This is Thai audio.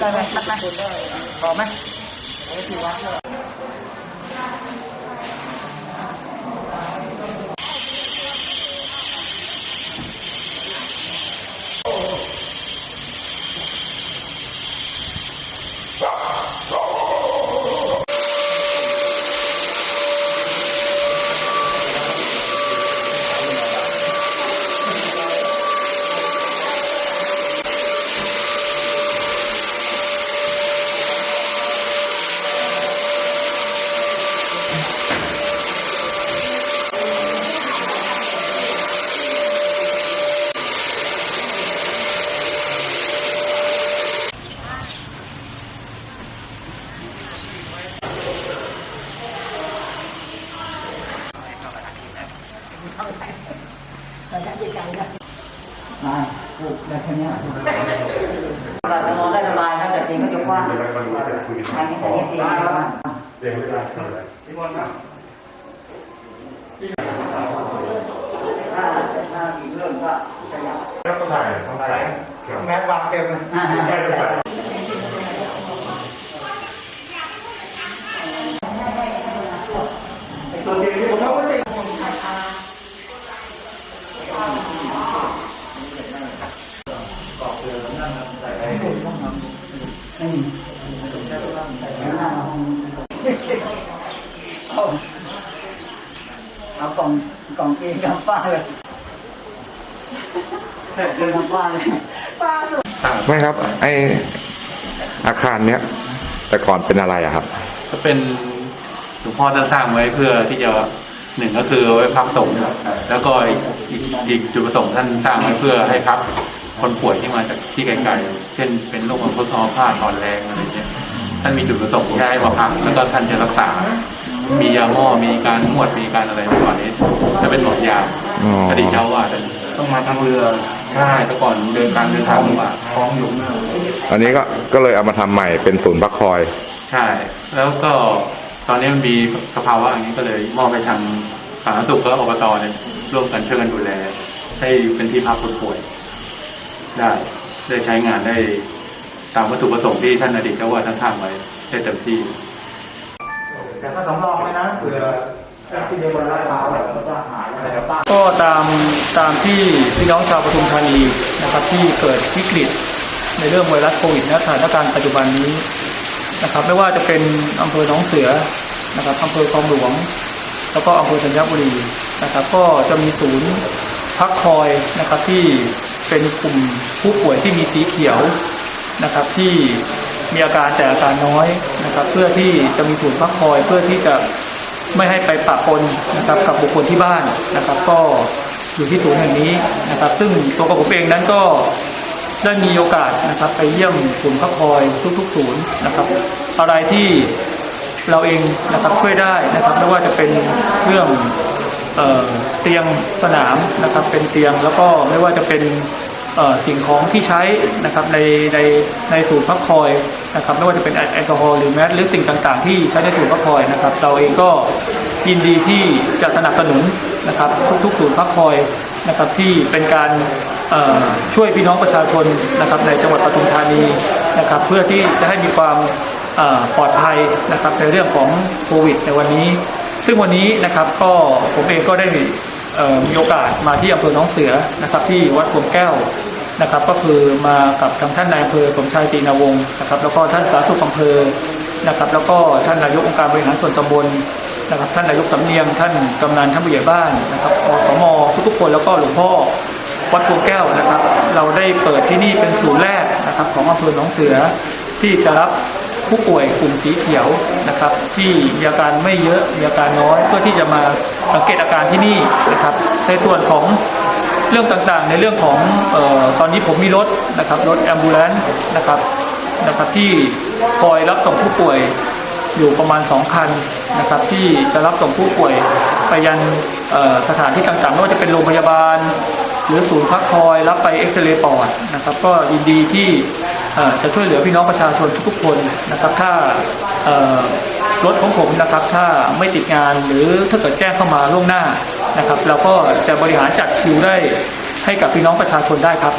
ได้ไหมชัดไหมพอไหม มาปลูกได้แค่เนี้ยเราจะนอนได้สบายครับแต่จริงก็จะกว้างทางนี้ทางนี้จริงก็ว่าเองไม่ได้ทำอะไรถ้าถ้าอีกเรื่องก็ขยับแล้วก็ใส่ต้องใส่แม้วางเต็มเลยแค่จะใส่ ตัวจริงที่ผมเขาไม่ได้ เอาเอากล่องกล่องเกงกับป้าเลยเดินกับป้าเลยไม่ครับ ไออาคารเนี้ยแต่ก่อนเป็นอะไรอะครับ ก็เป็นหลวงพ่อท่านสร้างไว้เพื่อที่จะหนึ่งก็คือไว้พักสงฆ์แล้วก็อีกอีกจุดประสงค์ท่านสร้างไว้เพื่อให้พักคนป่วยที่มาจากที่ไกลๆ เช่นเป็นโรคอัมพฤกษ์อัมพาตอ่อนแรงอะไร ท่านมีจุดประสงค์แค่ให้มาพักแล้วก็ท่านจะรักษา มียาหม้อมีการนวดมีการอะไรเมื่อก่อนนี้ จะเป็นหมอดยาอ๋อ อดีตเจ้าอาว่าสต้องมาทางเรือใช่แต่ก่อนเดินการเดินทางลำบากท้องอยู่อันนี้ก็ก็เลยเอามาทำใหม่เป็นศูนย์พักคอย ใช่ แล้วก็ตอนนี้มันมีสภาวะอย่างนี้ก็เลยมอบไปทางสาธารณสุขและอบตเนี่ยร่วมกันช่วยกันดูแล ให้เป็นที่พักคนป่วย ได้ ได้ใช้งานได้ ตามวัตถุประสงค์ที่ท่านอดีตเจ้าว่าท่านทำไว้ได้เต็มที่ แต่ก็สำรองไว้นะเผื่อที่เดียวกันราคาเราจะหายอะไรบ้างก็ตามตามที่พี่น้องชาวปทุมธานีนะครับที่เกิดวิกฤตในเรื่องไวรัสโควิดณสถานการณ์ปัจจุบันนี้นะครับไม่ว่าจะเป็นอำเภอหนองเสือนะครับอำเภอคลองหลวง แล้วก็อำเภอธัญบุรีนะครับก็จะมีศูนย์พักคอยนะครับที่เป็นกลุ่มผู้ป่วยที่มีสีเขียว นะครับที่มีอาการแต่อาการน้อยนะครับ เพื่อที่จะมีศูนย์พักคอยเพื่อที่จะไม่ให้ไปปะปนนะครับกับบุคคลที่บ้านนะครับ ก็อยู่ที่ศูนย์แห่งนี้นะครับ ซึ่งตัวกับผมเองนั้นก็ได้มีโอกาสนะครับ ไปเยี่ยมศูนย์พักคอยทุกๆศูนย์นะครับ อะไรที่เราเองนะครับช่วยได้นะครับไม่ว่าจะเป็นเรื่องเออเตียงสนามนะครับ เป็นเตียงแล้วก็ไม่ว่าจะเป็น สิ่งของที่ใช้นะครับในในในศูนย์พักคอยนะครับไม่ว่าจะเป็นแอลกอฮอล์หรือแมสหรือสิ่งต่างๆ ที่ใช้ในศูนย์พักคอยนะครับ เราเองก็ยินดีที่จะสนับสนุนนะครับทุกๆศูนย์พักคอยนะครับที่เป็นการช่วยพี่น้องประชาชนนะครับในจังหวัดปทุมธานีนะครับ เพื่อที่จะให้มีความปลอดภัยนะครับในเรื่องของโควิดในวันนี้ ซึ่งวันนี้นะครับก็ผมเองก็ได้ มีโอกาสมาที่อำเภอหนองเสือนะครับ ที่วัดพวงแก้วนะครับ ก็คือมากับทางท่านนายอำเภอสมชายตีนาวงศ์นะครับ แล้วก็ท่านสาธารณสุขอำเภอนะครับ แล้วก็ท่านนายกองค์การบริหารส่วนตำบลนะครับ ท่านนายกสำเนียงท่านกำนันท่านผู้ใหญ่บ้านนะครับอสมทุกๆคนแล้วก็หลวงพ่อวัดพวงแก้วนะครับ เราได้เปิดที่นี่เป็นศูนย์แรกนะครับ ของอำเภอหนองเสือที่จะรับ ผู้ป่วยกลุ่มสีเขียวนะครับ ที่มีอาการไม่เยอะมีอาการน้อยเพื่อที่จะมาสังเกตอาการที่นี่นะครับ ในส่วนของเรื่องต่างๆ ในเรื่องของออตอนนี้ผมมีรถนะครับรถแอมบูเลนต์นะครับนะครับที่คอยรับส่งผู้ป่วยอยู่ประมาณ 2 คันนะครับ ที่จะรับส่งผู้ป่วยไปยันสถานที่ต่างๆไม่ว่าจะเป็นโรงพยาบาล หรือศูนย์พักคอยรับไปเอ็กซเรย์ปอดนะครับ ก็ยินดีที่ จะช่วยเหลือพี่น้องประชาชนทุกๆคนนะครับ ถ้ารถของผมนะครับ ถ้าไม่ติดงานหรือถ้าเกิดแจ้งเข้ามาล่วงหน้านะครับ เราก็จะบริหารจัดคิวได้ให้กับพี่น้องประชาชนได้ครับ